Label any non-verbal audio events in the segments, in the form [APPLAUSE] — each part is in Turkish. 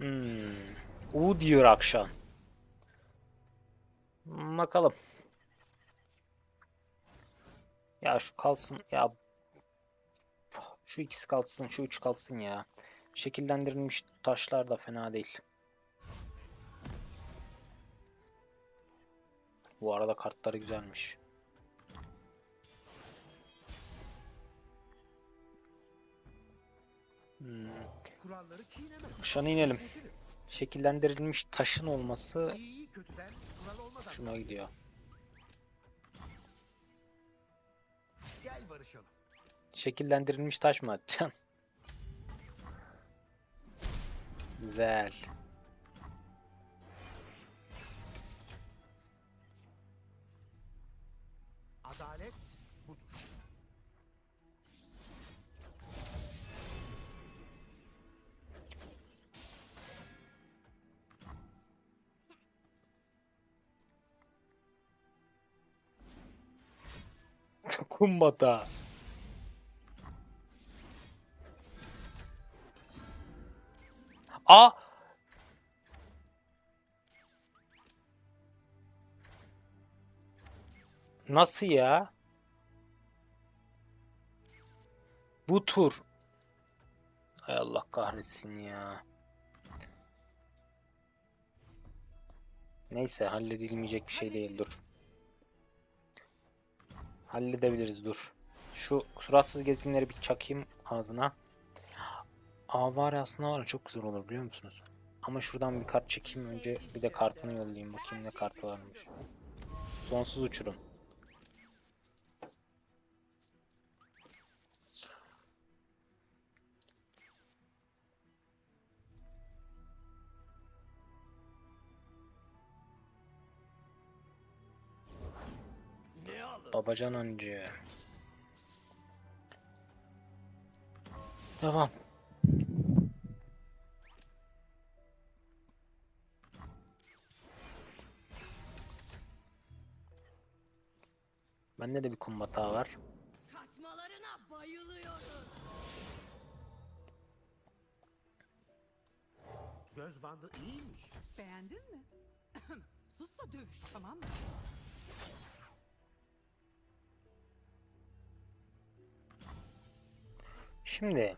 Hmm. U diyor akşam. Bakalım. Ya şu kalsın ya. Şu ikisi kalsın, şu üç kalsın ya. Şekillendirilmiş taşlar da fena değil. Bu arada kartları güzelmiş. Hmm. Akşana inelim. Şekillendirilmiş taşın olması şuna gidiyor. Şekillendirilmiş taş mı atacaksın? Güzel. Dokunmada. A Nasıl ya? Bu tur. Hay Allah kahretsin ya. Neyse halledilmeyecek bir şey değil dur. Halledebiliriz dur. Şu suratsız gezginleri bir çakayım ağzına. Aa var ya aslında var çok güzel olur biliyor musunuz? Ama şuradan bir kart çekeyim önce bir de kartını yollayayım bakayım ne kartı varmış. Sonsuz uçurum. Babacan önce. Devam. Bende de bir kombat daha var. Kaçmalarına bayılıyorum. Göz bandı iyiymiş. Beğendin mi? [COUGHS] Sus da dövüş tamam mı? Şimdi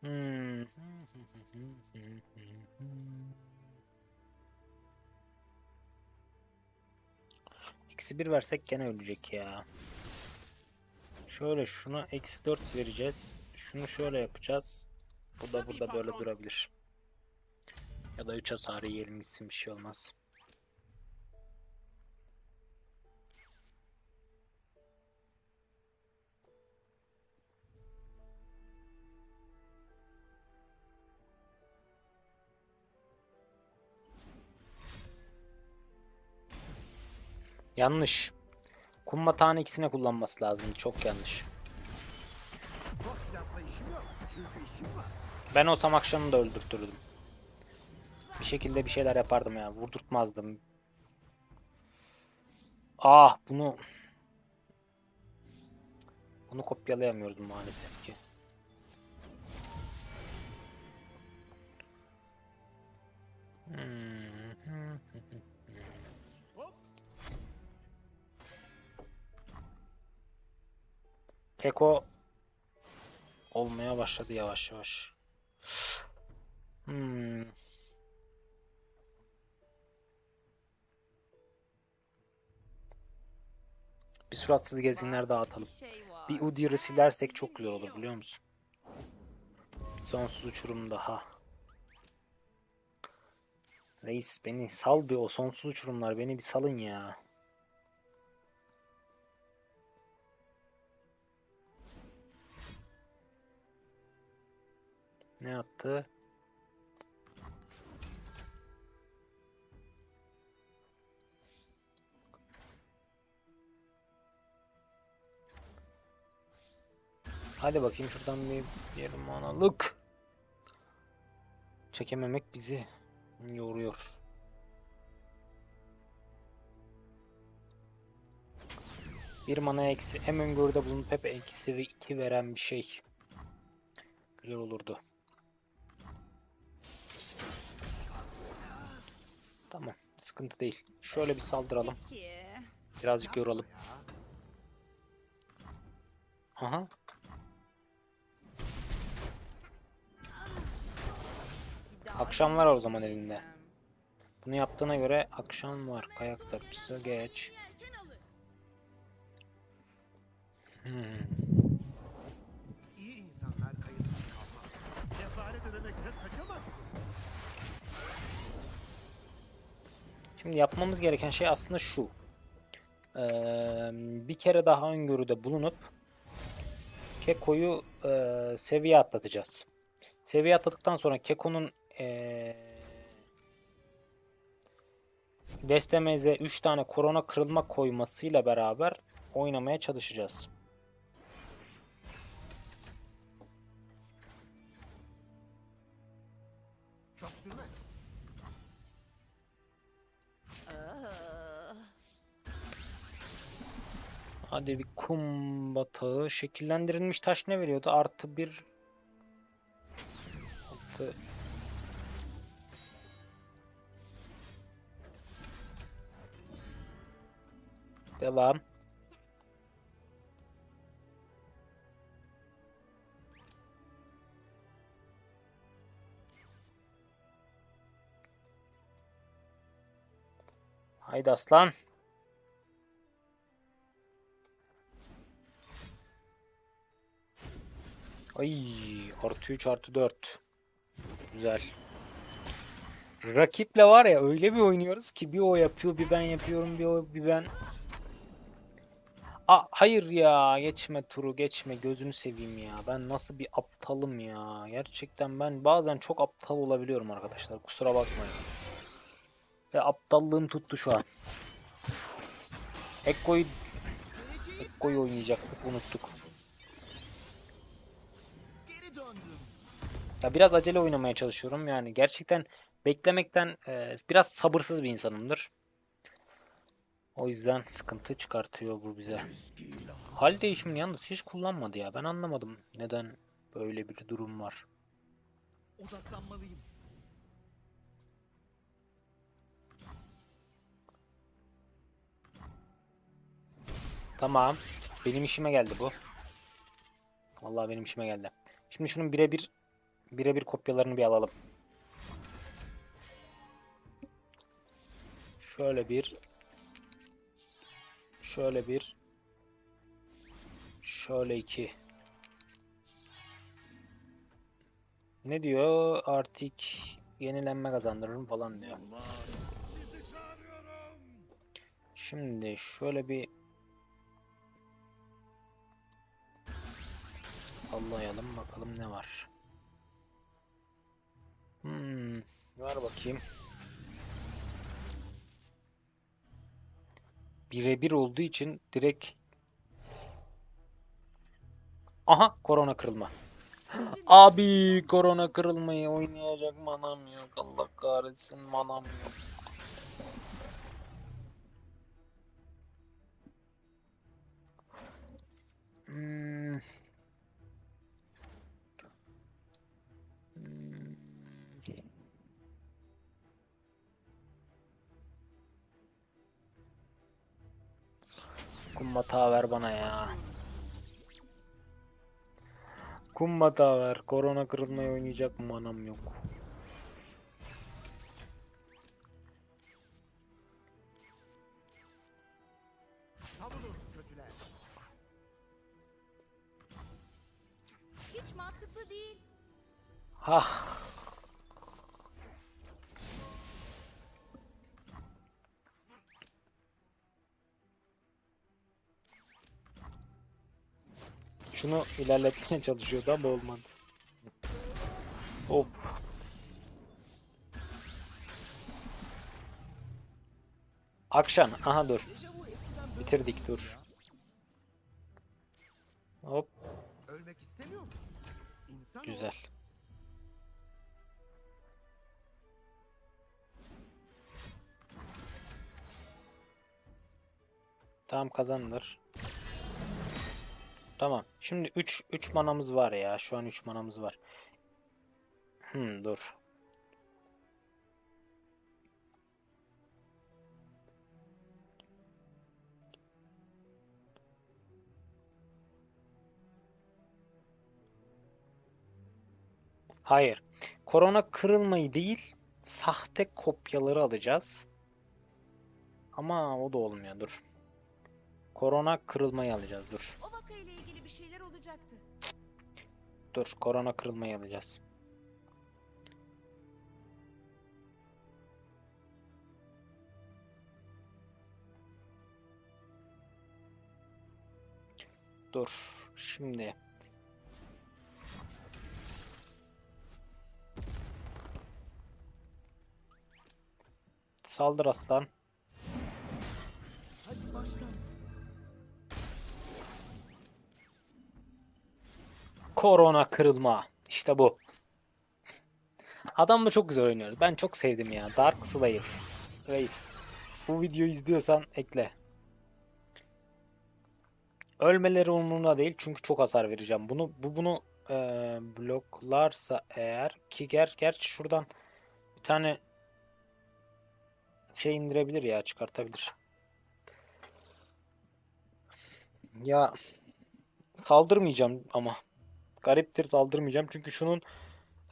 Hmm. Bir versek gene ölecek ya. Şöyle şuna eksi 4 vereceğiz. Şunu şöyle yapacağız. Bu da burada böyle durabilir. Ya da 3 hasarı yiyelim gitsin bir şey olmaz. Yanlış. Kum batağını ikisine kullanması lazım. Çok yanlış. Ben olsam akşamını da öldürtürdüm. Bir şekilde bir şeyler yapardım ya. Vurdurtmazdım. Ah bunu... Bunu kopyalayamıyoruz maalesef ki. Keko olmaya başladı yavaş yavaş. Hmm. Bir suratsız gezginler daha atalım. Şey. Bir Udyar'ı silersek çok güzel olur biliyor musun? Sonsuz uçurum daha. Reis beni sal bir o sonsuz uçurumlar beni bir salın ya. Ne yaptı? Hadi bakayım şuradan bir, bir manalık. Çekememek bizi yoruyor. Bir mana eksi. Hem öngörüde bulunup hep eksi ve iki veren bir şey. Güzel olurdu. Tamam. Sıkıntı değil. Şöyle bir saldıralım. Birazcık yoralım. Aha. Akşam var o zaman elinde. Bunu yaptığına göre akşam var. Kayak sapçısı geç. Hmm. Şimdi yapmamız gereken şey aslında şu. Ee, bir kere daha öngörüde bulunup Keko'yu e, seviye atlatacağız. Seviye atladıktan sonra Keko'nun e, destemize 3 tane korona kırılma koymasıyla beraber oynamaya çalışacağız. Hadi bir kum batağı. Şekillendirilmiş taş ne veriyordu? Artı bir Artı Devam. Haydi aslan. Ay artı 3 artı 4. Güzel. Rakiple var ya öyle bir oynuyoruz ki bir o yapıyor bir ben yapıyorum bir o bir ben. Aa, hayır ya geçme turu geçme gözünü seveyim ya. Ben nasıl bir aptalım ya. Gerçekten ben bazen çok aptal olabiliyorum arkadaşlar. Kusura bakmayın. Ve aptallığım tuttu şu an. Ekko'yu Ekko'yu oynayacaktık unuttuk. Ya biraz acele oynamaya çalışıyorum. Yani gerçekten beklemekten e, biraz sabırsız bir insanımdır. O yüzden sıkıntı çıkartıyor bu bize. Hal değişimini yalnız hiç kullanmadı ya. Ben anlamadım neden böyle bir durum var. Odaklanmalıyım. Tamam. Benim işime geldi bu. Vallahi benim işime geldi. Şimdi şunun birebir birebir kopyalarını bir alalım. Şöyle bir şöyle bir şöyle iki ne diyor artık yenilenme kazandırırım falan diyor. Şimdi şöyle bir sallayalım bakalım ne var. Hmm, ver bakayım. Birebir olduğu için direkt Aha korona kırılma. Abi korona kırılmayı oynayacak manam yok. Allah kahretsin manam yok. Hmm. Kumbata ver bana ya. Kumbata ver. Korona kırılmayı oynayacak manam yok. Hiç mantıklı değil. Hah. Şunu ilerletmeye çalışıyordu ama olmadı. Hop. Akşam. Aha dur. Bitirdik dur. Hop. ölmek istemiyor? İnsan. Güzel. Tamam kazanılır. Tamam. Şimdi 3 3 manamız var ya. Şu an 3 manamız var. Hmm, dur. Hayır. Korona kırılmayı değil, sahte kopyaları alacağız. Ama o da olmuyor. Dur. Korona kırılmayı alacağız. Dur. O vakayla bir şeyler olacaktı. Dur. Korona kırılmayı alacağız. Dur. Şimdi. Saldır aslan. Korona kırılma. İşte bu. Adamla çok güzel oynuyoruz. Ben çok sevdim ya. Dark Slayer. Reis. Bu videoyu izliyorsan ekle. Ölmeleri umurumda değil çünkü çok hasar vereceğim. Bunu bu bunu eee, bloklarsa eğer ki ger gerçi şuradan bir tane şey indirebilir ya çıkartabilir. Ya saldırmayacağım ama. Gariptir saldırmayacağım çünkü şunun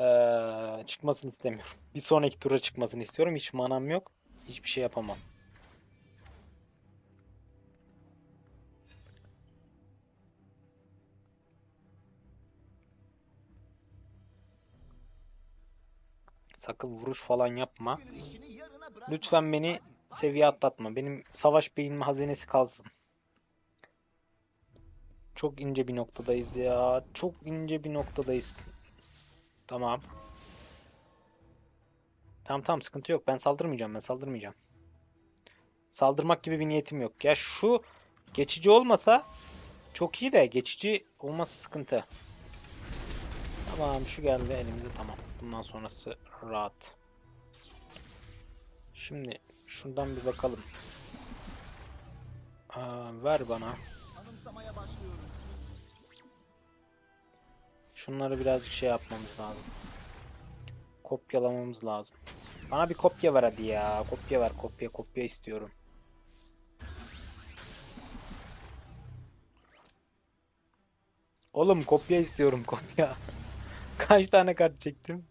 eee, çıkmasını istemiyorum. [LAUGHS] Bir sonraki tura çıkmasını istiyorum. Hiç manam yok. Hiçbir şey yapamam. Sakın vuruş falan yapma. Lütfen beni seviye atlatma. Benim savaş beyin hazinesi kalsın. Çok ince bir noktadayız ya. Çok ince bir noktadayız. Tamam. Tamam tamam sıkıntı yok. Ben saldırmayacağım. Ben saldırmayacağım. Saldırmak gibi bir niyetim yok. Ya şu geçici olmasa çok iyi de geçici olması sıkıntı. Tamam şu geldi elimize tamam. Bundan sonrası rahat. Şimdi şuradan bir bakalım. Aa, ver bana. Şunları birazcık şey yapmamız lazım. Kopyalamamız lazım. Bana bir kopya ver hadi ya. Kopya ver kopya kopya istiyorum. Oğlum kopya istiyorum [LAUGHS] kopya. Kaç tane kart çektim?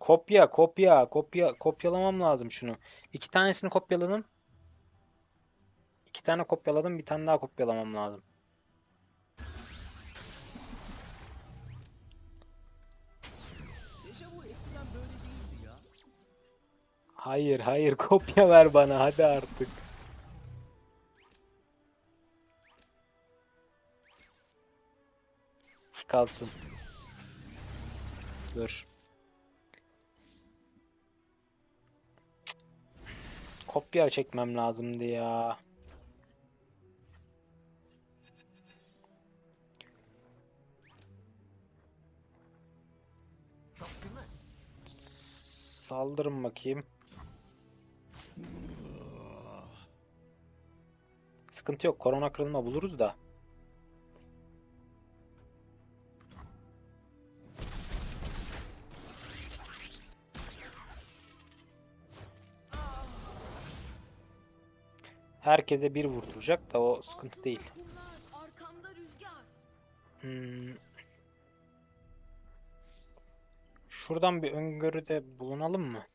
Kopya, kopya, kopya, kopyalamam lazım şunu. İki tanesini kopyaladım. Tane kopyaladım, bir tane daha kopyalamam lazım. Hayır, hayır, [LAUGHS] kopya ver bana hadi artık. Kalsın. Dur. Kopya çekmem lazımdı ya. Saldırın bakayım. Sıkıntı yok. Korona kırılma buluruz da. Herkese bir vurduracak da o sıkıntı değil. Hmm. Şuradan bir öngörüde bulunalım mı?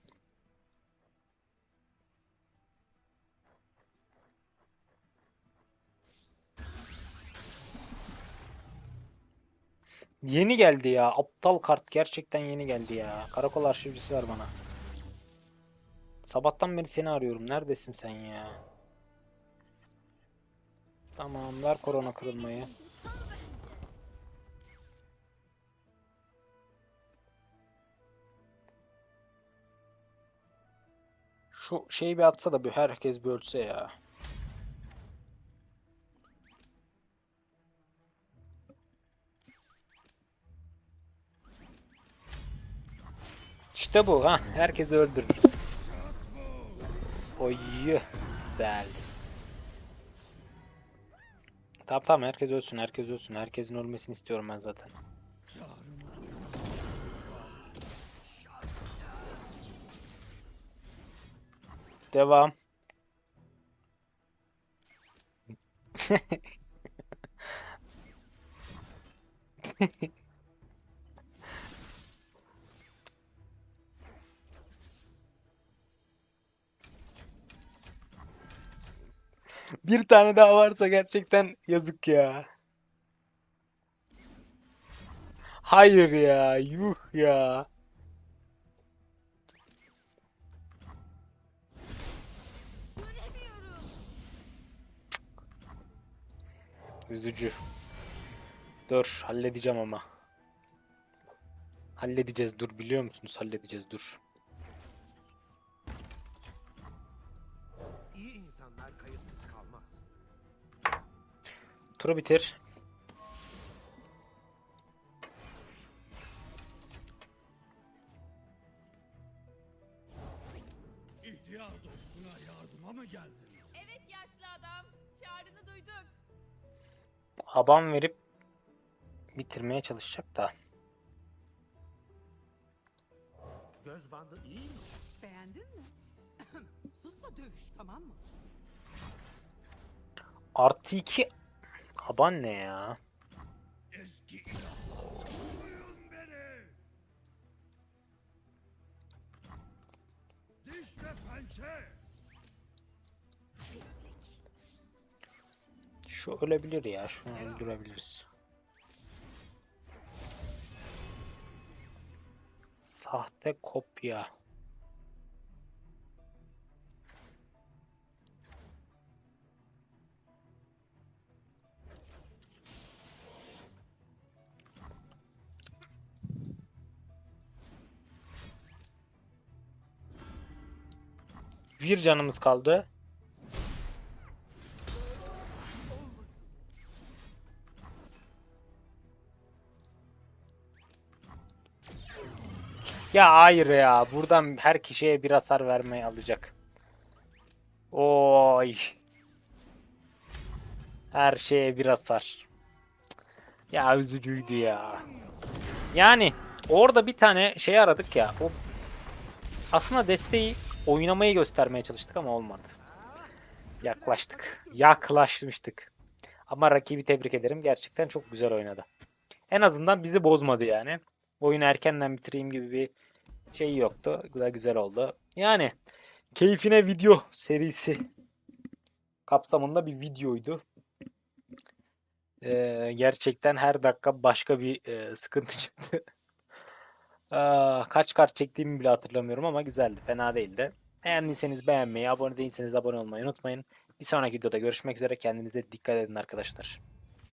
Yeni geldi ya. Aptal kart gerçekten yeni geldi ya. Karakol arşivcisi ver bana. Sabahtan beri seni arıyorum. Neredesin sen ya? Tamam ver korona kırılmayı. Şu şeyi bir atsa da bir herkes bir ölse ya. İşte bu ha. Herkesi öldürür. Oy. Güzel. Tamam tamam herkes ölsün herkes ölsün. Herkesin ölmesini istiyorum ben zaten. Devam. Bir tane daha varsa gerçekten yazık ya. Hayır ya, yuh ya. Üzücü. Dur, halledeceğim ama. Halledeceğiz dur biliyor musunuz? Halledeceğiz dur. İyi insanlar kayıtsız kalmaz. Turu bitir. Haban verip bitirmeye çalışacak da. Göz bandı iyi mi? Beğendin mi? [COUGHS] Sus da dövüş tamam mı? Artı 2 Haban ne ya? Eski. Diş ve pençe. Şu ölebilir ya. Şunu öldürebiliriz. Sahte kopya. Bir canımız kaldı. Ya hayır ya. Buradan her kişiye bir hasar vermeyi alacak. Oy. Her şeye bir hasar. Ya üzücüydü ya. Yani orada bir tane şey aradık ya. O aslında desteği oynamayı göstermeye çalıştık ama olmadı. Yaklaştık. Yaklaşmıştık. Ama rakibi tebrik ederim. Gerçekten çok güzel oynadı. En azından bizi bozmadı yani. Oyunu erkenden bitireyim gibi bir şey yoktu. Güzel güzel oldu. Yani keyfine video serisi kapsamında bir videoydu. Ee, gerçekten her dakika başka bir e, sıkıntı [LAUGHS] çıktı. Aa, kaç kart çektiğimi bile hatırlamıyorum ama güzeldi. Fena değildi. Beğendiyseniz beğenmeyi, abone değilseniz abone olmayı unutmayın. Bir sonraki videoda görüşmek üzere. Kendinize dikkat edin arkadaşlar.